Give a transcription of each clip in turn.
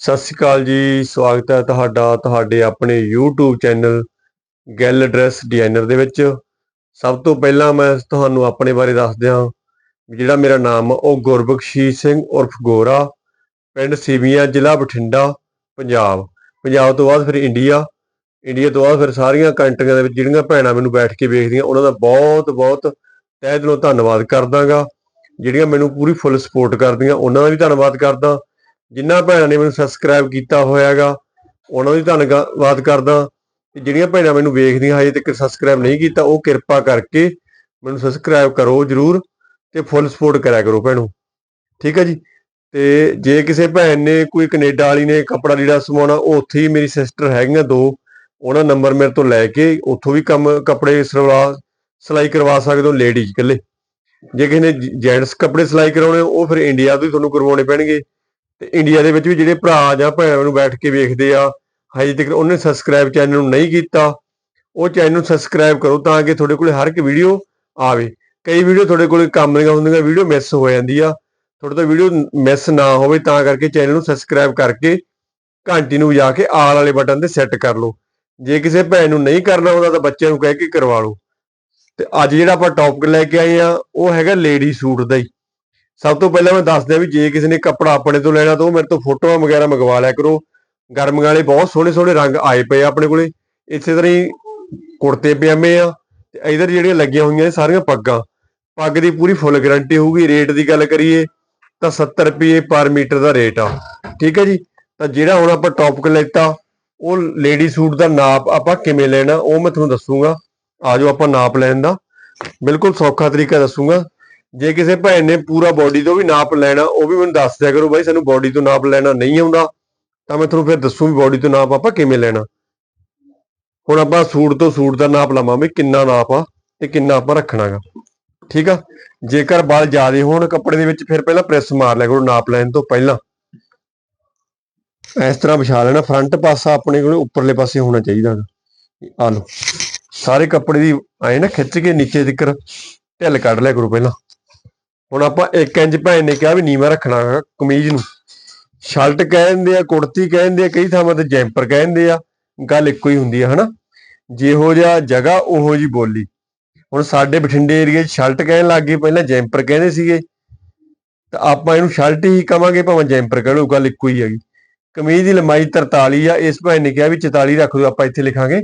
ਸਤਿ ਸ਼੍ਰੀ ਅਕਾਲ ਜੀ ਸਵਾਗਤ ਹੈ ਤੁਹਾਡਾ ਤੁਹਾਡੇ ਆਪਣੇ YouTube ਚੈਨਲ ਗੈਲ ਡਰੈਸ ਡਿਜ਼ਾਈਨਰ ਦੇ ਵਿੱਚ। ਸਭ ਤੋਂ ਪਹਿਲਾਂ ਮੈਂ ਤੁਹਾਨੂੰ ਆਪਣੇ ਬਾਰੇ ਦੱਸ ਦਿਆਂ ਜਿਹੜਾ ਮੇਰਾ ਨਾਮ ਆ, ਉਹ ਗੁਰਬਖਸ਼ੀਸ਼ ਸਿੰਘ ਉਰਫ ਗੋਰਾ ਪਿੰਡ ਸਿਵੀਆਂ ਜ਼ਿਲ੍ਹਾ ਬਠਿੰਡਾ ਪੰਜਾਬ। ਪੰਜਾਬ ਤੋਂ ਬਾਅਦ ਫਿਰ ਇੰਡੀਆ ਇੰਡੀਆ ਤੋਂ ਬਾਅਦ ਫਿਰ ਸਾਰੀਆਂ ਕੰਟਰੀਆਂ ਦੇ ਵਿੱਚ ਜਿਹੜੀਆਂ ਭੈਣਾਂ ਮੈਨੂੰ ਬੈਠ ਕੇ ਵੇਖਦੀਆਂ ਉਹਨਾਂ ਦਾ ਬਹੁਤ ਬਹੁਤ ਤਹਿ ਦਿਲੋਂ ਧੰਨਵਾਦ ਕਰਦਾਗਾ। ਜਿਹੜੀਆਂ ਮੈਨੂੰ ਪੂਰੀ ਫੁੱਲ ਸਪੋਰਟ ਕਰਦੀਆਂ ਉਹਨਾਂ ਦਾ ਵੀ ਧੰਨਵਾਦ ਕਰਦਾ। ਜਿਨ੍ਹਾਂ ਭੈਣਾਂ ਨੇ ਮੈਨੂੰ ਸਬਸਕ੍ਰਾਈਬ ਕੀਤਾ ਹੋਇਆਗਾ, ਉਹਨਾਂ ਦਾ ਵੀ ਧੰਨਵਾਦ ਕਰਦਾ। ਤੇ ਜਿਹੜੀਆਂ ਭੈਣਾਂ ਮੈਨੂੰ ਵੇਖਦੀਆਂ ਹਜੇ ਤੱਕ ਸਬਸਕ੍ਰਾਈਬ ਨਹੀਂ ਕੀਤਾ, ਉਹ ਕਿਰਪਾ ਕਰਕੇ ਮੈਨੂੰ ਸਬਸਕ੍ਰਾਈਬ ਕਰੋ ਜਰੂਰ ਤੇ ਫੁੱਲ ਸਪੋਰਟ ਕਰਿਆ ਕਰੋ ਭੈਣੋ। ਠੀਕ ਹੈ ਜੀ? ਤੇ ਜੇ ਕਿਸੇ ਭੈਣ ਨੇ ਕੋਈ ਕੈਨੇਡਾ ਵਾਲੀ ਨੇ ਕੱਪੜਾ ਲੀੜਾ ਸਮਾਉਣਾ, ਉਹ ਉੱਥੇ ਹੀ ਮੇਰੀ ਸਿਸਟਰ ਹੈਗੀਆਂ ਦੋ, ਉਹਨਾਂ ਨੰਬਰ ਮੇਰੇ ਤੋਂ ਲੈ ਕੇ ਉੱਥੋਂ ਵੀ ਕੰਮ, ਕੱਪੜੇ ਸਿਲਵਾ, ਸਿਲਾਈ ਕਰਵਾ ਸਕਦੇ ਹੋ ਲੇਡੀਜ਼ ਇਕੱਲੇ। ਜੇ ਕਿਸੇ ਨੇ ਜੈਂਟਸ ਕੱਪੜੇ ਸਿਲਾਈ ਕਰਾਉਣੇ, ਉਹ ਫਿਰ ਇੰਡੀਆ ਤੋਂ ਹੀ ਤੁਹਾਨੂੰ ਕਰਵਾਉਣੇ ਪੈਣਗੇ। ਤੇ ਇੰਡੀਆ ਦੇ ਵਿੱਚ ਵੀ ਜਿਹੜੇ ਭਰਾ ਜਾਂ ਭੈਣਾਂ ਨੂੰ ਬੈਠ ਕੇ ਵੇਖਦੇ ਆ, ਹਜੇ ਤੱਕ ਉਹਨੇ ਸਬਸਕ੍ਰਾਈਬ ਚੈਨਲ ਨੂੰ ਨਹੀਂ ਕੀਤਾ। ਉਹ ਚੈਨਲ ਨੂੰ ਸਬਸਕ੍ਰਾਈਬ ਕਰੋ ਤਾਂ ਕਿ ਤੁਹਾਡੇ ਕੋਲੇ ਹਰ ਇੱਕ ਵੀਡੀਓ ਆਵੇ। ਕਈ ਵੀਡੀਓ ਤੁਹਾਡੇ ਕੋਲੇ ਕੰਮ ਦੀਆਂ ਹੁੰਦੀਆਂ ਵੀਡੀਓ ਮਿਸ ਹੋ ਜਾਂਦੀ ਆ। ਤੁਹਾਡੇ ਤੋਂ ਵੀਡੀਓ ਮਿਸ ਨਾ ਹੋਵੇ ਤਾਂ ਕਰਕੇ ਚੈਨਲ ਨੂੰ ਸਬਸਕ੍ਰਾਈਬ ਕਰਕੇ ਘੰਟੀ ਨੂੰ ਵਜਾ ਕੇ ਆਲ ਵਾਲੇ ਬਟਨ ਤੇ ਸੈੱਟ ਕਰ ਲਓ। ਜੇ ਕਿਸੇ ਭੈਣ ਨੂੰ ਨਹੀਂ ਕਰਨਾ ਹੁੰਦਾ ਤਾਂ ਬੱਚਿਆਂ ਨੂੰ ਕਹਿ ਕੇ ਕਰਵਾ ਲਓ। ਤੇ ਅੱਜ ਜਿਹੜਾ ਆਪਾਂ ਟੌਪਿਕ ਲੈ ਕੇ ਆਏ ਆ, ਉਹ ਹੈਗਾ ਲੇਡੀ ਸੂਟ ਦਾ ਹੀ। ਸਭ ਤੋਂ ਪਹਿਲਾਂ ਮੈਂ ਦੱਸ ਦਿਆਂ ਵੀ ਜੇ ਕਿਸੇ ਨੇ ਕੱਪੜਾ ਆਪਣੇ ਤੋਂ ਲੈਣਾ ਤਾਂ ਉਹ ਮੇਰੇ ਤੋਂ ਫੋਟੋਆਂ ਵਗੈਰਾ ਮੰਗਵਾ ਲਿਆ ਕਰੋ। ਗਰਮੀਆਂ ਵਾਲੇ ਬਹੁਤ ਸੋਹਣੇ ਸੋਹਣੇ ਰੰਗ ਆਏ ਪਏ ਆ ਆਪਣੇ ਕੋਲੇ। ਇਸੇ ਤਰ੍ਹਾਂ ਹੀ ਕੁੜਤੇ ਪਜਾਮੇ ਆ ਤੇ ਇਧਰ ਜਿਹੜੀਆਂ ਲੱਗੀਆਂ ਹੋਈਆਂ ਇਹ ਸਾਰੀਆਂ ਪੱਗਾਂ। ਪੱਗ ਦੀ ਪੂਰੀ ਫੁੱਲ ਗਾਰੰਟੀ ਹੋਊਗੀ। ਰੇਟ ਦੀ ਗੱਲ ਕਰੀਏ ਤਾਂ 70 ਰੁਪਏ ਪਰ ਮੀਟਰ ਦਾ ਰੇਟ ਆ। ਠੀਕ ਹੈ ਜੀ? ਤਾਂ ਜਿਹੜਾ ਹੁਣ ਆਪਾਂ ਟੌਪਿਕ ਲੈਤਾ ਉਹ ਲੇਡੀ ਸੂਟ ਦਾ ਨਾਪ ਆਪਾਂ ਕਿਵੇਂ ਲੈਣਾ ਉਹ ਮੈਂ ਤੁਹਾਨੂੰ ਦੱਸੂਗਾ। ਆਜੋ ਆਪਾਂ ਨਾਪ ਲੈਣ ਦਾ। ਬਿਲਕੁਲ ਸੌਖਾ ਤਰੀਕਾ ਦੱਸੂਗਾ। ਜੇ ਕਿਸੇ ਭੈਣ ਨੇ ਪੂਰਾ ਬਾਡੀ ਤੋਂ ਵੀ ਨਾਪ ਲੈਣਾ, ਉਹ ਵੀ ਮੈਨੂੰ ਦੱਸ ਦਿਆ ਕਰੋ ਬਾਈ, ਸਾਨੂੰ ਬਾਡੀ ਤੋਂ ਨਾਪ ਲੈਣਾ ਨਹੀਂ ਆਉਂਦਾ, ਤਾਂ ਮੈਂ ਤੁਹਾਨੂੰ ਫਿਰ ਦੱਸੂ ਵੀ ਬਾਡੀ ਤੋਂ ਨਾਪ ਆਪਾਂ ਕਿਵੇਂ ਲੈਣਾ। ਹੁਣ ਆਪਾਂ ਸੂਟ ਤੋਂ ਸੂਟ ਦਾ ਨਾਪ ਲਵਾਂ ਵੀ ਕਿੰਨਾ ਨਾਪ ਆ ਤੇ ਕਿੰਨਾ ਆਪਾਂ ਰੱਖਣਾਗਾ। ਠੀਕ ਆ? ਜੇਕਰ ਬਲ ਜ਼ਿਆਦੇ ਹੋਣ ਕੱਪੜੇ ਦੇ ਵਿੱਚ, ਫਿਰ ਪਹਿਲਾਂ ਪ੍ਰੈਸ ਮਾਰ ਲਿਆ ਕਰੋ ਨਾਪ ਲੈਣ ਤੋਂ ਪਹਿਲਾਂ। ਇਸ ਤਰ੍ਹਾਂ ਵਿਛਾ ਲੈਣਾ ਫਰੰਟ ਪਾਸਾ ਆਪਣੇ ਕੋਲ ਉੱਪਰਲੇ ਪਾਸੇ ਹੋਣਾ ਚਾਹੀਦਾ ਆ ਲਓ। ਸਾਰੇ ਕੱਪੜੇ ਦੀ ਐ ਨਾ ਖਿੱਚ ਕੇ ਨੀਚੇ ਤੱਕ ਢਿੱਲ ਕੱਢ ਲਿਆ ਕਰੋ ਪਹਿਲਾਂ। ਹੁਣ ਆਪਾਂ 1 ਇੰਚ ਭੈਣ ਨੇ ਕਿਹਾ ਵੀ ਨੀਵਾ ਰੱਖਣਾ ਕਮੀਜ਼ ਨੂੰ। ਸ਼ਰਟ ਕਹਿੰਦੇ ਆ, ਕੁੜਤੀ ਕਹਿੰਦੇ ਆ, ਕਈ ਥਾਵਾਂ ਤੇ ਜੈਂਪਰ ਕਹਿੰਦੇ ਆ, ਗੱਲ ਇੱਕੋ ਹੀ ਹੁੰਦੀ ਆ, ਹਨਾ? ਜਿਹੋ ਜਿਹਾ ਜਗ੍ਹਾ, ਉਹੋ ਜੀ ਬੋਲੀ। ਹੁਣ ਸਾਡੇ ਬਠਿੰਡੇ ਏਰੀਏ 'ਚ ਸ਼ਰਟ ਕਹਿਣ ਲੱਗ ਗਏ, ਪਹਿਲਾਂ ਜੈਂਪਰ ਕਹਿੰਦੇ ਸੀਗੇ। ਤਾਂ ਆਪਾਂ ਇਹਨੂੰ ਸ਼ਰਟ ਹੀ ਕਵਾਂਗੇ, ਭਾਵੇਂ ਜੈਂਪਰ ਕਹਿ ਲਓ ਗੱਲ ਇੱਕੋ ਹੀ ਹੈਗੀ। ਕਮੀਜ਼ ਦੀ ਲੰਬਾਈ 43 ਆ, ਇਸ ਭੈਣ ਨੇ ਕਿਹਾ ਵੀ 44 ਰੱਖ ਦਿਓ, ਆਪਾਂ ਇੱਥੇ ਲਿਖਾਂਗੇ।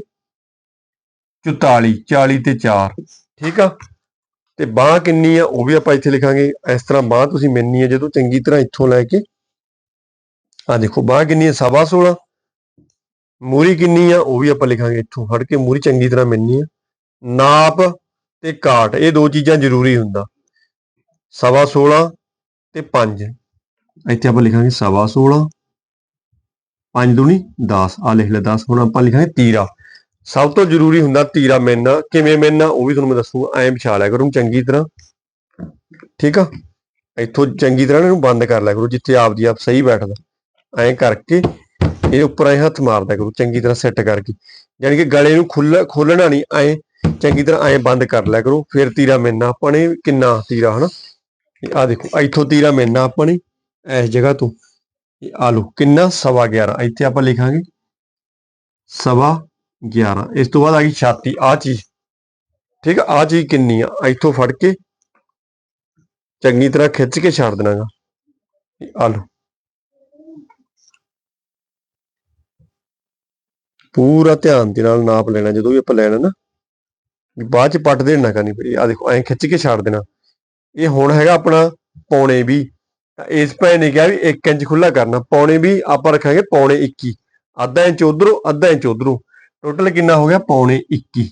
44 40 ਤੇ 4 ਠੀਕ ਆ? ਤੇ ਬਾਹ ਕਿੰਨੀ ਆ, ਉਹ ਵੀ ਆਪਾਂ ਇੱਥੇ ਲਿਖਾਂਗੇ। ਇਸ ਤਰ੍ਹਾਂ ਬਾਹ ਤੁਸੀਂ ਮਿਲਣੀ ਆ ਜਦੋਂ ਚੰਗੀ ਤਰ੍ਹਾਂ ਇੱਥੋਂ ਲੈ ਕੇ ਆ ਦੇਖੋ, ਬਾਹ ਕਿੰਨੀ ਆ, ਸਵਾ 16 ਮੂਰੀ ਕਿੰਨੀ ਆ, ਉਹ ਵੀ ਆਪਾਂ ਲਿਖਾਂਗੇ ਇੱਥੋਂ। ਫੜ ਕੇ ਮੂਰੀ ਚੰਗੀ ਤਰ੍ਹਾਂ ਮਿੰਨੀ ਆ। ਨਾਪ ਤੇ ਕਾਟ ਇਹ ਦੋ ਚੀਜ਼ਾਂ ਜ਼ਰੂਰੀ ਹੁੰਦਾ। ਸਵਾ 16 ਤੇ 5 ਇੱਥੇ ਆਪਾਂ ਲਿਖਾਂਗੇ ਸਵਾ 16 5 ਦੂਣੀ 10 ਆ ਲਿਖ ਲੈ 10 ਹੁਣ ਆਪਾਂ ਲਿਖਾਂਗੇ ਤੀਰਾ। ਸਭ ਤੋਂ ਜ਼ਰੂਰੀ ਹੁੰਦਾ ਤੀਰਾ ਮਿਲਣਾ ਕਿਵੇਂ ਮਿਲਣਾ ਉਹ ਵੀ ਤੁਹਾਨੂੰ ਮੈਂ ਦੱਸੂਗਾ, ਐਂ ਵਿਛਾ ਲਿਆ ਕਰੋ ਚੰਗੀ ਤਰ੍ਹਾਂ। ਠੀਕ ਆ? ਇੱਥੋਂ ਚੰਗੀ ਤਰ੍ਹਾਂ ਇਹਨੂੰ ਬੰਦ ਕਰ ਲਿਆ ਕਰੋ, ਜਿੱਥੇ ਆਪ ਆਪਦੀ ਆਪ ਸਹੀ ਬੈਠਦਾ। ਐਂ ਕਰਕੇ ਇਹ ਉੱਪਰ ਐ ਹੱਥ ਮਾਰਦਾ ਕਰੋ, ਚੰਗੀ ਤਰ੍ਹਾਂ ਸੈੱਟ ਕਰਕੇ। ਯਾਨੀ ਕਿ ਗਲੇ ਨੂੰ ਖੁੱਲ ਖੋਲਣਾ ਨਹੀਂ, ਐਂ ਚੰਗੀ ਤਰ੍ਹਾਂ ਐਂ ਬੰਦ ਕਰ ਲਿਆ ਕਰੋ, ਫਿਰ ਤੀਰਾ ਮਿਲਣਾ ਆਪਾਂ ਨੇ ਕਿੰਨਾ ਤੀਰਾ, ਹਨਾ? ਆ ਦੇਖੋ, ਇੱਥੋਂ ਤੀਰਾ ਮਿਲਣਾ ਆਪਾਂ ਨੇ ਇਸ ਜਗ੍ਹਾ ਤੋਂ। ਇਹ ਆ ਲਓ, ਕਿੰਨਾ ਸਵਾ 11 ਇੱਥੇ ਆਪਾਂ ਲਿਖਾਂਗੇ। ਸਵਾ 11 ਇਸ ਤੋਂ ਬਾਅਦ ਆ ਗਈ ਛਾਤੀ। ਆ ਚੀਜ਼। ਠੀਕ ਆ ਆ ਚੀਜ਼ ਕਿੰਨੀ ਆ? ਇੱਥੋਂ ਫੜ ਕੇ ਚੰਗੀ ਤਰ੍ਹਾਂ ਖਿੱਚ ਕੇ ਛੱਡ ਦੇਣਾਗਾ। ਆ ਲਓ। ਪੂਰਾ ਧਿਆਨ ਦੇ ਨਾਲ ਨਾਪ ਲੈਣਾ। ਜਦੋਂ ਵੀ ਆਪਾਂ ਲੈਣਾ ਨਾ, ਬਾਅਦ ਚ ਪੱਟ ਦੇਣਾ ਕਰਨੀ ਪਈ। ਆ ਦੇਖੋ, ਐਂ ਖਿੱਚ ਕੇ ਛੱਡ ਦੇਣਾ। ਇਹ ਹੁਣ ਹੈਗਾ ਆਪਣਾ ਪੌਣੇ ਵੀ ਤਾਂ ਇਸ ਭੈਣ ਨੇ ਕਿਹਾ ਵੀ 1 ਇੰਚ ਖੁੱਲਾ ਕਰਨਾ। ਪੌਣੇ ਵੀ ਆਪਾਂ ਰੱਖਾਂਗੇ ਪੌਣੇ 21 ਅੱਧਾ ਇੰਚ ਉਧਰੋਂ, ਅੱਧਾ ਇੰਚ ਉਧਰੋਂ। ਟੋਟਲ ਕਿੰਨਾ ਹੋ ਗਿਆ? ਪੌਣੇ 21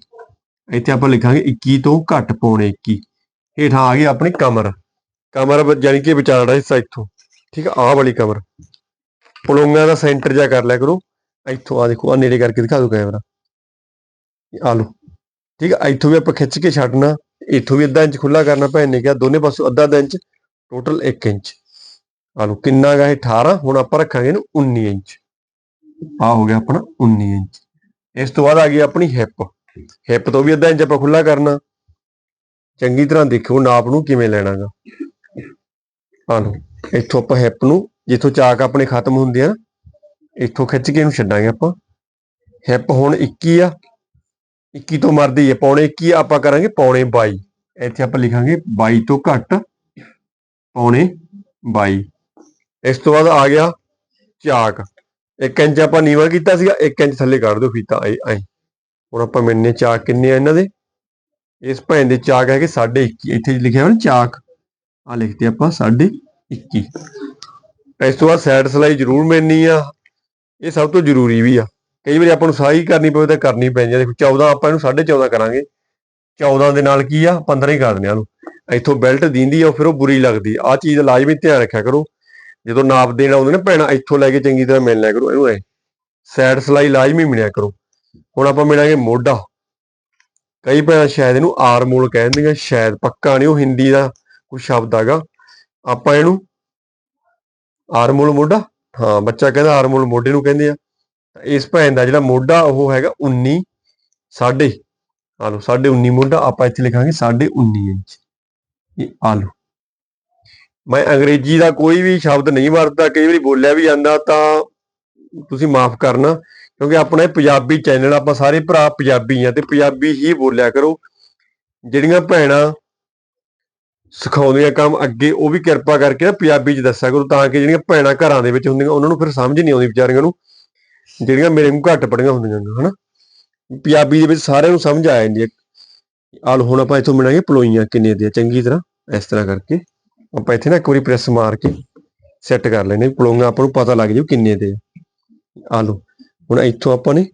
ਇੱਥੇ ਆਪਾਂ ਲਿਖਾਂਗੇ 21 ਤੋਂ ਘੱਟ ਪੌਣੇ 21 ਹੇਠਾਂ ਆ ਗਈ ਆਪਣੀ ਕਮਰ। ਕਮਰ ਬ- ਯਾਨੀ ਕਿ ਵਿਚਾਲੜਾ ਹਿੱਸਾ ਇੱਥੋਂ। ਠੀਕ ਆ, ਆਹ ਵਾਲੀ ਕਮਰ। ਪਲੂੰਗਾਂ ਦਾ ਸੈਂਟਰ ਜਾ ਕਰ ਲਿਆ ਕਰੋ। ਇੱਥੋਂ ਆ ਦੇਖੋ, ਆ ਨੇੜੇ ਕਰਕੇ ਦਿਖਾ ਦੋ ਕੈਮਰਾ। ਆ ਲਓ। ਠੀਕ ਆ, ਇੱਥੋਂ ਵੀ ਆਪਾਂ ਖਿੱਚ ਕੇ ਛੱਡਣਾ। ਇੱਥੋਂ ਵੀ ਅੱਧਾ ਇੰਚ ਖੁੱਲਾ ਕਰਨਾ ਭੈਣ ਨੇ ਕਿਹਾ। ਦੋਨੇ ਪਾਸੋਂ ਅੱਧਾ ਅੱਧਾ ਇੰਚ ਟੋਟਲ 1 ਇੰਚ। ਆ ਲਓ, ਕਿੰਨਾ ਗਾ ਇਹ 18 ਹੁਣ ਆਪਾਂ ਰੱਖਾਂਗੇ ਇਹਨੂੰ 19 ਇੰਚ। ਆ ਹੋ ਗਿਆ ਆਪਣਾ 19 ਇੰਚ। ਇਸ ਤੋਂ ਬਾਅਦ ਆ ਗਈ ਆਪਣੀ ਹਿੱਪ ਹਿੱਪ ਤੋਂ ਵੀ ਅੱਧਾ ਇੰਚ ਆਪਾਂ ਖੁੱਲਾ ਕਰਨਾ। ਚੰਗੀ ਤਰ੍ਹਾਂ ਦੇਖੋ ਨਾਪ ਨੂੰ ਕਿਵੇਂ ਲੈਣਾਗਾ। ਆ ਇੱਥੋਂ ਆਪਾਂ ਹਿੱਪ ਨੂੰ, ਜਿੱਥੋਂ ਚਾਕ ਆਪਣੇ ਖਤਮ ਹੁੰਦੇ ਆ ਇੱਥੋਂ ਖਿੱਚ ਕੇ ਇਹਨੂੰ ਛੱਡਾਂਗੇ ਆਪਾਂ। ਹਿੱਪ ਹੁਣ 21 ਆ। 21 ਤੋਂ ਮਰਦੀ ਹੈ ਪੌਣੇ 21 ਆਪਾਂ ਕਰਾਂਗੇ ਪੌਣੇ 22 ਇੱਥੇ ਆਪਾਂ ਲਿਖਾਂਗੇ 22 ਤੋਂ ਘੱਟ, ਪੌਣੇ 22 ਇਸ ਤੋਂ ਬਾਅਦ ਆ ਗਿਆ ਚਾਕ। 1 ਇੰਚ ਆਪਾਂ ਨੀਵਾ ਕੀਤਾ ਸੀਗਾ 1 ਇੰਚ ਥੱਲੇ ਕੱਢ ਦਿਓ ਫੀਤਾ ਐ ਐ। ਹੁਣ ਆਪਾਂ ਮਿਲਨੇ ਚਾਕ ਕਿੰਨੇ ਆ ਇਹਨਾਂ ਦੇ? ਇਸ ਭੈਣ ਦੇ ਚਾਕ ਹੈਗੇ 21.5 ਇੱਥੇ ਲਿਖਿਆ ਹੋਇਆ ਚਾਕ। ਆ ਲਿਖਦੇ ਆਪਾਂ 21.5 ਇਸ ਤੋਂ ਬਾਅਦ ਸਾਈਡ ਸਲਾਈ ਜ਼ਰੂਰ ਮਿਲਣੀ ਆ। ਇਹ ਸਭ ਤੋਂ ਜ਼ਰੂਰੀ ਵੀ ਆ। ਕਈ ਵਾਰੀ ਆਪਾਂ ਨੂੰ ਸਾਈ ਕਰਨੀ ਪਵੇ ਤਾਂ ਕਰਨੀ ਪੈਂਦੀ ਆ। ਦੇਖੋ 14 ਆਪਾਂ ਇਹਨੂੰ 14.5 ਕਰਾਂਗੇ। 14 ਦੇ ਨਾਲ ਕੀ ਆ? 15 ਹੀ ਕਰ ਦਿੰਦੇ ਆ ਨੂੰ ਇੱਥੋਂ ਬੈਲਟ ਦਿੰਦੀ ਆ ਫਿਰ ਉਹ ਬੁਰੀ ਲੱਗਦੀ ਆ। ਆਹ ਚੀਜ਼ ਦਾ ਲਾਜ਼ਮੀ ਧਿਆਨ ਰੱਖਿਆ ਕਰੋ। ਜਦੋਂ ਨਾਪ ਦੇਣ ਆਉਂਦੇ ਨਾ, ਭੈਣਾ, ਇੱਥੋਂ ਲੈ ਕੇ ਚੰਗੀ ਤਰ੍ਹਾਂ ਮਿਲ ਲਿਆ ਕਰੋ, ਇਹਨੂੰ ਐ। ਸਾਈਡ ਸਲਾਈ ਲਾਜ਼ਮੀ ਮਿਲਿਆ ਕਰੋ। ਹੁਣ ਆਪਾਂ ਮਿਲਾਂਗੇ ਮੋਢਾ। ਕਈ ਭੈਣਾਂ ਸ਼ਾਇਦ ਇਹਨੂੰ ਆਰਮੋਲ ਕਹਿੰਦੀਆਂ, ਸ਼ਾਇਦ ਪੱਕਾ ਨਹੀਂ, ਉਹ ਹਿੰਦੀ ਦਾ ਕੋਈ ਸ਼ਬਦ ਹੈਗਾ। ਆਪਾਂ ਇਹਨੂੰ ਆਰਮੋਲ ਮੋਢਾ। ਹਾਂ, ਬੱਚਾ ਕਹਿੰਦਾ ਆਰਮੋਲ ਮੋਢੇ ਨੂੰ ਕਹਿੰਦੇ ਆ। ਇਸ ਭੈਣ ਦਾ ਜਿਹੜਾ ਮੋਢਾ, ਉਹ ਹੈਗਾ 19 ਸਾਢੇ ਆ ਲਓ, ਸਾਢੇ 19 ਮੋਢਾ, ਆਪਾਂ ਇੱਥੇ ਲਿਖਾਂਗੇ ਸਾਢੇ 19 ਇੰਚ। ਇਹ ਆ ਲਓ। ਮੈਂ ਅੰਗਰੇਜ਼ੀ ਦਾ ਕੋਈ ਵੀ ਸ਼ਬਦ ਨਹੀਂ ਵਰਤਦਾ, ਕਈ ਵਾਰੀ ਬੋਲਿਆ ਵੀ ਜਾਂਦਾ ਤਾਂ ਤੁਸੀਂ ਮਾਫ ਕਰਨਾ, ਕਿਉਂਕਿ ਆਪਣਾ ਇਹ ਪੰਜਾਬੀ ਚੈਨਲ ਆਪਾਂ ਸਾਰੇ ਭਰਾ ਪੰਜਾਬੀ ਆ ਤੇ ਪੰਜਾਬੀ ਹੀ ਬੋਲਿਆ ਕਰੋ। ਜਿਹੜੀਆਂ ਭੈਣਾਂ ਸਿਖਾਉਂਦੀਆਂ ਕੰਮ ਅੱਗੇ, ਉਹ ਵੀ ਕਿਰਪਾ ਕਰਕੇ ਨਾ ਪੰਜਾਬੀ ਚ ਦੱਸਿਆ ਕਰੋ ਤਾਂ ਕਿ ਜਿਹੜੀਆਂ ਭੈਣਾਂ ਘਰਾਂ ਦੇ ਵਿੱਚ ਹੁੰਦੀਆਂ, ਉਹਨਾਂ ਨੂੰ ਫਿਰ ਸਮਝ ਨਹੀਂ ਆਉਂਦੀ ਵਿਚਾਰੀਆਂ ਨੂੰ, ਜਿਹੜੀਆਂ ਮੇਰੇ ਨੂੰ ਘੱਟ ਪੜੀਆਂ ਹੁੰਦੀਆਂ ਹਨਾ? ਪੰਜਾਬੀ ਦੇ ਵਿੱਚ ਸਾਰਿਆਂ ਨੂੰ ਸਮਝ ਆ ਜਾਂਦੀ ਹੈ। ਆਲ ਹੁਣ ਆਪਾਂ ਇੱਥੋਂ ਮਿਲਾਂਗੇ ਪਲੋਈਆਂ ਕਿੰਨੇ ਦੇ ਚੰਗੀ ਤਰ੍ਹਾਂ ਇਸ ਤਰ੍ਹਾਂ ਕਰਕੇ। ਆਪਾਂ ਇੱਥੇ ਨਾ ਇੱਕ ਵਾਰੀ ਪ੍ਰੈਸ ਮਾਰ ਕੇ ਸੈੱਟ ਕਰ ਲੈਣੇ ਪਲੋਈਆਂ ਆਪਾਂ ਨੂੰ ਪਤਾ ਲੱਗ ਜਾਊ ਕਿੰਨੇ ਦੇ ਆ। ਆ ਹੁਣ ਇੱਥੋਂ ਆਪਾਂ ਨੇ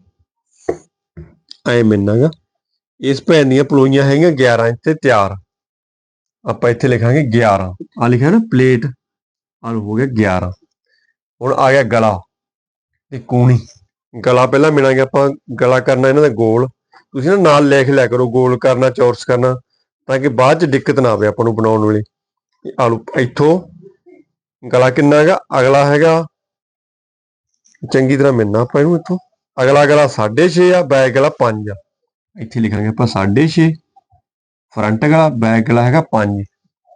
ਐ ਮਿਲਣਾਗਾ ਇਸ ਭੈਣ ਦੀਆਂ ਪਲੋਈਆਂ ਹੈਗੀਆਂ 11 ਇੰਚ ਤੇ ਤਿਆਰ। ਆਪਾਂ ਇੱਥੇ ਲਿਖਾਂਗੇ 11 ਆ ਲਿਖਿਆ ਨਾ ਪਲੇਟ। ਆ ਹੋ ਗਿਆ 11 ਹੁਣ ਆ ਗਿਆ ਗਲਾ ਤੇ ਕੂਣੀ। ਗਲਾ ਪਹਿਲਾਂ ਮਿਲਾਂਗੇ ਆਪਾਂ। ਗਲਾ ਕਰਨਾ ਇਹਨਾਂ ਦਾ ਗੋਲ। ਤੁਸੀਂ ਨਾ ਨਾਲ ਲਿਖ ਲਿਆ ਕਰੋ। ਗੋਲ ਕਰਨਾ, ਚੌਰਸ ਕਰਨਾ ਤਾਂ ਕਿ ਬਾਅਦ ਚ ਦਿੱਕਤ ਨਾ ਆਵੇ ਆਪਾਂ ਨੂੰ ਬਣਾਉਣ ਵੇਲੇ। ਆਲੂ ਇੱਥੋਂ ਗਲਾ ਕਿੰਨਾ ਹੈਗਾ? ਅਗਲਾ ਹੈਗਾ ਚੰਗੀ ਤਰ੍ਹਾਂ ਮਿਲਣਾ ਆਪਾਂ ਇਹਨੂੰ ਇੱਥੋਂ। ਅਗਲਾ ਗਲਾ 6.5 ਆ, ਬੈਕ ਗਲਾ 5 ਆ। ਇੱਥੇ ਲਿਖਾਂਗੇ ਆਪਾਂ 6.5 ਫਰੰਟ ਗਲਾ, ਬੈਕ ਗਲਾ ਹੈਗਾ 5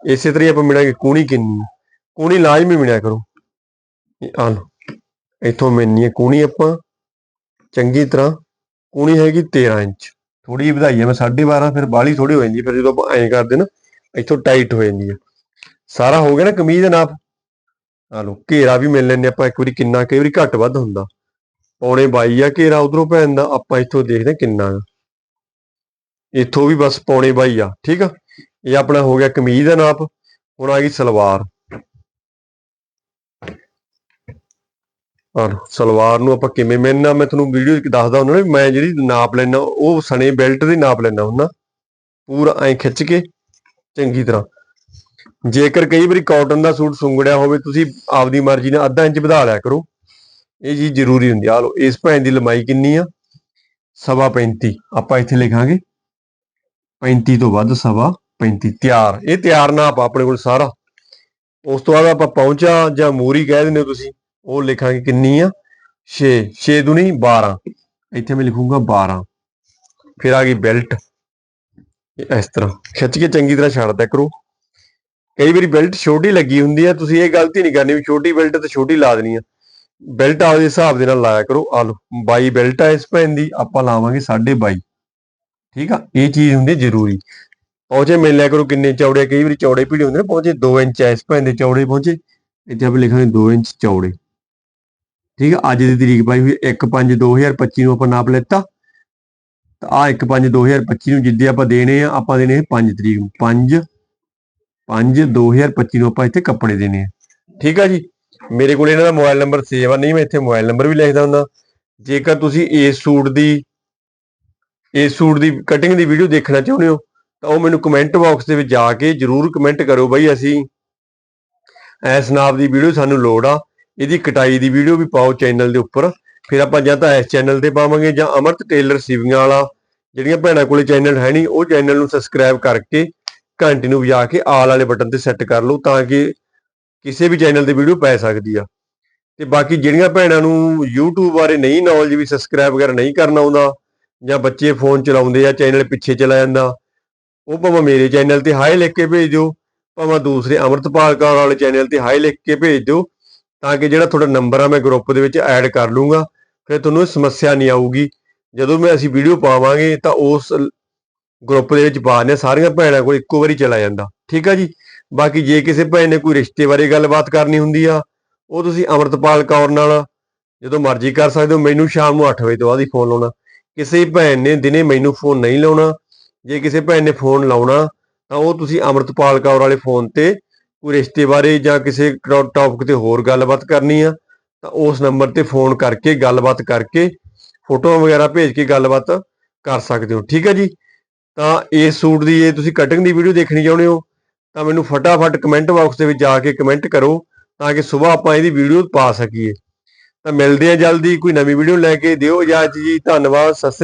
ਇਸੇ ਤਰ੍ਹਾਂ ਹੀ ਆਪਾਂ ਮਿਲਾਂਗੇ ਕੂਣੀ ਕਿੰਨੀ ਕੂਣੀ ਲਾਜ਼ਮੀ ਮਿਲਿਆ ਕਰੋ। ਇਹ ਆ ਲਓ, ਇੱਥੋਂ ਮਿਲਣੀ ਹੈ ਕੂਣੀ ਆਪਾਂ। ਚੰਗੀ ਤਰ੍ਹਾਂ ਕੂਣੀ ਹੈਗੀ 13 ਇੰਚ। ਥੋੜੀ ਜਿਹੀ ਵਧਾਈ ਹੈ ਮੈਂ 12.5 ਫਿਰ ਬਾਲੀ ਥੋੜੀ ਹੋ ਜਾਂਦੀ ਫਿਰ ਜਦੋਂ ਆਪਾਂ ਐਂ ਕਰਦੇ ਨਾ, ਇੱਥੋਂ ਟਾਈਟ ਹੋ ਜਾਂਦੀ ਹੈ। ਸਾਰਾ ਹੋ ਗਿਆ ਨਾ ਕਮੀਜ਼ ਦਾ ਨਾਪ। ਆ ਲਓ, ਘੇਰਾ ਵੀ ਮਿਲ ਲੈਂਦੇ ਆਪਾਂ, ਇੱਕ ਵਾਰੀ ਕਿੰਨਾ, ਕਈ ਵਾਰੀ ਘੱਟ ਵੱਧ ਹੁੰਦਾ। ਪੌਣੇ 22 ਆ ਘੇਰਾ ਉਧਰੋਂ ਭੈਣ ਦਾ ਆਪਾਂ ਇੱਥੋਂ ਦੇਖਦੇ ਹਾਂ ਕਿੰਨਾ ਆ। ਇੱਥੋਂ ਵੀ ਬਸ ਪੌਣੇ 22 ਆ, ਠੀਕ ਆ? ਇਹ ਆਪਣਾ ਹੋ ਗਿਆ ਕਮੀਜ਼ ਦਾ ਨਾਪ, ਹੁਣ ਆ ਗਈ ਸਲਵਾਰ। ਔਰ ਸਲਵਾਰ ਨੂੰ ਆਪਾਂ ਕਿਵੇਂ ਮਿਲਣਾ ਮੈਂ ਤੁਹਾਨੂੰ ਵੀਡੀਓ ਵਿੱਚ ਦੱਸਦਾ ਹੁੰਦਾ ਨਾ ਮੈਂ ਜਿਹੜੀ ਨਾਪ ਲੈਣਾ ਉਹ ਸਣੇ ਬੈਲਟ ਦੀ ਨਾਪ ਲੈਣਾ ਹੁੰਦਾ। ਪੂਰਾ ਐਂ ਖਿੱਚ ਕੇ, ਚੰਗੀ ਤਰ੍ਹਾਂ। ਜੇਕਰ ਕਈ ਵਾਰੀ ਕਾਟਨ ਦਾ ਸੂਟ ਸੁੰਗੜਿਆ ਹੋਵੇ, ਤੁਸੀਂ ਆਪਦੀ ਮਰਜ਼ੀ ਨਾਲ ਅੱਧਾ ਇੰਚ ਵਧਾ ਲਿਆ ਕਰੋ। ਇਹ ਚੀਜ਼ ਜ਼ਰੂਰੀ ਹੁੰਦੀ ਆ। ਆਹ ਲਓ, ਇਸ ਭੈਣ ਦੀ ਲੰਬਾਈ ਕਿੰਨੀ ਆ? ਸਵਾ 35 ਆਪਾਂ ਇੱਥੇ ਲਿਖਾਂਗੇ। 35 ਤੋਂ ਵੱਧ ਸਵਾ 35 ਤਿਆਰ। ਇਹ ਤਿਆਰ ਨਾਪ ਆ ਆਪਣੇ ਕੋਲ ਸਾਰਾ। ਉਸ ਤੋਂ ਬਾਅਦ ਆਪਾਂ ਪਹੁੰਚਾ ਜਾਂ ਮੂਰੀ ਕਹਿ ਦਿੰਦੇ ਹੋ ਤੁਸੀਂ। ਉਹ ਲਿਖਾਂਗੇ ਕਿੰਨੀ ਆ? 6 6 ਦੁਨੀ 12 ਇੱਥੇ ਮੈਂ ਲਿਖੂੰਗਾ 12 ਫਿਰ ਆ ਗਈ ਬੈਲਟ ਇਸ ਤਰ੍ਹਾਂ। ਖਿੱਚ ਕੇ ਚੰਗੀ ਤਰ੍ਹਾਂ ਛੱਡ ਦਿਆ ਕਰੋ। ਕਈ ਵਾਰੀ ਬੈਲਟ ਛੋਟੀ ਲੱਗੀ ਹੁੰਦੀ ਆ, ਤੁਸੀਂ ਇਹ ਗਲਤੀ ਨਹੀਂ ਕਰਨੀ ਵੀ ਛੋਟੀ ਬੈਲਟ ਤੇ ਛੋਟੀ ਲਾ ਦੇਣੀ ਆ। ਬੈਲਟ ਆਪਦੇ ਹਿਸਾਬ ਦੇ ਨਾਲ ਲਾਇਆ ਕਰੋ। ਆ ਲਓ 22 ਬੈਲਟ ਆ ਇਸ ਭੈਣ ਦੀ, ਆਪਾਂ ਲਾਵਾਂਗੇ 22.5 ਠੀਕ ਆ? ਇਹ ਚੀਜ਼ ਹੁੰਦੀ ਜ਼ਰੂਰੀ। ਪਹੁੰਚੇ ਮਿਲ ਲਿਆ ਕਰੋ ਕਿੰਨੇ ਚੌੜੇ ਕਈ ਵਾਰੀ ਚੌੜੇ ਪੀੜੇ ਹੁੰਦੇ ਨੇ, ਪਹੁੰਚੇ 2 ਇੰਚ ਐ ਇਸ ਭੈਣ ਦੇ ਚੌੜੇ ਪਹੁੰਚੇ। ਇੱਥੇ ਆਪਾਂ ਲਿਖਾਂਗੇ 2 ਇੰਚ ਚੌੜੇ। ਠੀਕ ਆ? ਅੱਜ ਦੀ ਤਰੀਕ ਪਾਈ ਹੋਈ 1/5/2025 ਨੂੰ ਆਪਾਂ ਨਾਪ ਲੈਤਾ। ਤਾਂ ਆ 1/5/2025 ਨੂੰ ਜਿੱਦੇ ਆਪਾਂ ਦੇਣੇ ਆ, ਆਪਾਂ ਦੇਣੇ 5 ਤਰੀਕ ਨੂੰ। 5 5/2025 ਨੂੰ ਆਪਾਂ ਇੱਥੇ ਕੱਪੜੇ ਦੇਣੇ ਆ। ਠੀਕ ਆ ਜੀ? ਮੇਰੇ ਕੋਲ ਇਹਨਾਂ ਦਾ ਮੋਬਾਈਲ ਨੰਬਰ ਸੇਵ ਆ, ਨਹੀਂ ਮੈਂ ਇੱਥੇ ਮੋਬਾਈਲ ਨੰਬਰ ਵੀ ਲਿਖਦਾ ਹੁੰਦਾ। ਜੇਕਰ ਤੁਸੀਂ ਇਸ ਸੂਟ ਦੀ ਇਸ ਸੂਟ ਦੀ ਕਟਿੰਗ ਦੀ ਵੀਡੀਓ ਦੇਖਣਾ ਚਾਹੁੰਦੇ ਹੋ, ਤਾਂ ਉਹ ਮੈਨੂੰ ਕਮੈਂਟ ਬਾਕਸ ਦੇ ਵਿੱਚ ਜਾ ਕੇ ਜਰੂਰ ਕਮੈਂਟ ਕਰੋ ਬਾਈ ਅਸੀਂ। ਐਸ ਨਾਪ ਦੀ ਵੀਡੀਓ ਸਾਨੂੰ ਲੋੜ ਆ। ਇਹਦੀ ਕਟਾਈ ਦੀ ਵੀਡੀਓ ਵੀ ਪਾਓ ਚੈਨਲ ਦੇ ਉੱਪਰ। ਫਿਰ ਆਪਾਂ ਜਾਂ ਤਾਂ ਇਸ ਚੈਨਲ ਤੇ ਪਾਵਾਂਗੇ ਜਾਂ ਅਮਰਤ ਟੇਲਰ ਸਿਵਿੰਗਾਂ ਵਾਲਾ। ਜਿਹੜੀਆਂ ਭੈਣਾਂ ਕੋਲੇ ਚੈਨਲ ਹੈ ਨਹੀਂ, ਉਹ ਚੈਨਲ ਨੂੰ ਸਬਸਕ੍ਰਾਈਬ ਕਰਕੇ ਘੰਟੀ ਨੂੰ ਵਜਾ ਕੇ ਆਲ ਵਾਲੇ ਬਟਨ ਤੇ ਸੈੱਟ ਕਰ ਲਓ ਤਾਂ ਕਿ ਕਿਸੇ ਵੀ ਚੈਨਲ ਤੇ ਵੀਡੀਓ ਪੈ ਸਕਦੀ ਆ। ਤੇ ਬਾਕੀ ਜਿਹੜੀਆਂ ਭੈਣਾਂ ਨੂੰ YouTube ਬਾਰੇ ਨਹੀਂ ਨੌਲੇਜ ਵੀ ਸਬਸਕ੍ਰਾਈਬ ਵਗੈਰਾ ਨਹੀਂ ਕਰਨਾ ਆਉਂਦਾ ਜਾਂ ਬੱਚੇ ਫੋਨ ਚਲਾਉਂਦੇ ਆ ਚੈਨਲ ਪਿੱਛੇ ਚਲਾ ਜਾਂਦਾ, ਉਹ ਭਾਵੇਂ ਮੇਰੇ ਚੈਨਲ ਤੇ ਹਾਈ ਲਿਖ ਕੇ ਭੇਜ ਦਿਓ ਭਾਵੇਂ ਦੂਸਰੇ ਅਮਰਤਪਾਲ ਕੌਰ ਵਾਲੇ ਚੈਨਲ ਤੇ ਹਾਈ ਲਿਖ ਕੇ ਭੇਜ ਦਿਓ ਤਾਂ ਕਿ ਜਿਹੜਾ ਤੁਹਾਡਾ ਨੰਬਰ ਆ ਮੈਂ ਗਰੁੱਪ ਦੇ ਵਿੱਚ ਐਡ ਕਰ ਲੂੰਗਾ ਫਿਰ ਤੁਹਾਨੂੰ ਸਮੱਸਿਆ ਨਹੀਂ ਆਊਗੀ। ਜਦੋਂ ਮੈਂ ਅਸੀਂ ਵੀਡੀਓ ਪਾਵਾਂਗੇ ਤਾਂ ਉਸ ਗਰੁੱਪ ਦੇ ਵਿੱਚ ਪਾ ਨੇ ਸਾਰੀਆਂ ਭੈਣਾਂ ਕੋਲ ਇੱਕੋ ਵਾਰੀ ਚਲਾ ਜਾਂਦਾ। ਠੀਕ ਆ ਜੀ? ਬਾਕੀ ਜੇ ਕਿਸੇ ਭੈਣ ਨੇ ਕੋਈ ਰਿਸ਼ਤੇ ਬਾਰੇ ਗੱਲਬਾਤ ਕਰਨੀ ਹੁੰਦੀ ਆ, ਉਹ ਤੁਸੀਂ ਅਮਰਤਪਾਲ ਕੌਰ ਨਾਲ ਜਦੋਂ ਮਰਜ਼ੀ ਕਰ ਸਕਦੇ ਹੋ। ਮੈਨੂੰ ਸ਼ਾਮ ਨੂੰ 8 ਵਜੇ ਤੋਂ ਬਾਅਦ ਹੀ ਫੋਨ ਲਾਉਣਾ। ਕਿਸੇ ਭੈਣ ਨੇ ਦਿਨੇ ਮੈਨੂੰ ਫੋਨ ਨਹੀਂ ਲਾਉਣਾ। ਜੇ ਕਿਸੇ ਭੈਣ ਨੇ ਫੋਨ ਲਾਉਣਾ, ਤਾਂ ਉਹ ਤੁਸੀਂ ਅਮਰਤਪਾਲ ਕੌਰ ਵਾਲੇ ਫੋਨ ਤੇ ਕੋਈ ਰਿਸ਼ਤੇ ਬਾਰੇ ਜਾਂ ਕਿਸੇ ਟੌਪਿਕ ਤੇ ਹੋਰ ਗੱਲਬਾਤ ਕਰਨੀ ਆ, ਤਾਂ ਉਸ ਨੰਬਰ ਤੇ ਫੋਨ ਕਰਕੇ, ਗੱਲਬਾਤ ਕਰਕੇ, ਫੋਟੋਆਂ ਵਗੈਰਾ ਭੇਜ ਕੇ ਗੱਲਬਾਤ ਕਰ ਸਕਦੇ ਹੋ। ਠੀਕ ਹੈ ਜੀ? ਤਾਂ ਇਸ ਸੂਟ ਦੀ ਜੇ ਤੁਸੀਂ ਕਟਿੰਗ ਦੀ ਵੀਡੀਓ ਦੇਖਣੀ ਚਾਹੁੰਦੇ ਹੋ, ਤਾਂ ਮੈਨੂੰ ਫਟਾਫਟ ਕਮੈਂਟ ਬਾਕਸ ਦੇ ਵਿੱਚ ਜਾ ਕੇ ਕਮੈਂਟ ਕਰੋ, ਤਾਂ ਕਿ ਸਵੇਰ ਆਪਾਂ ਇਹਦੀ ਵੀਡੀਓ ਪਾ ਸਕੀਏ। ਤਾਂ ਮਿਲਦੇ ਆ ਜਲਦੀ, ਕੋਈ ਨਵੀਂ ਵੀਡੀਓ ਲੈ ਕੇ। ਦਿਓ ਇਜਾਜ਼ਤ ਜੀ, ਧੰਨਵਾਦ, ਸਤਿ ਸ੍ਰੀ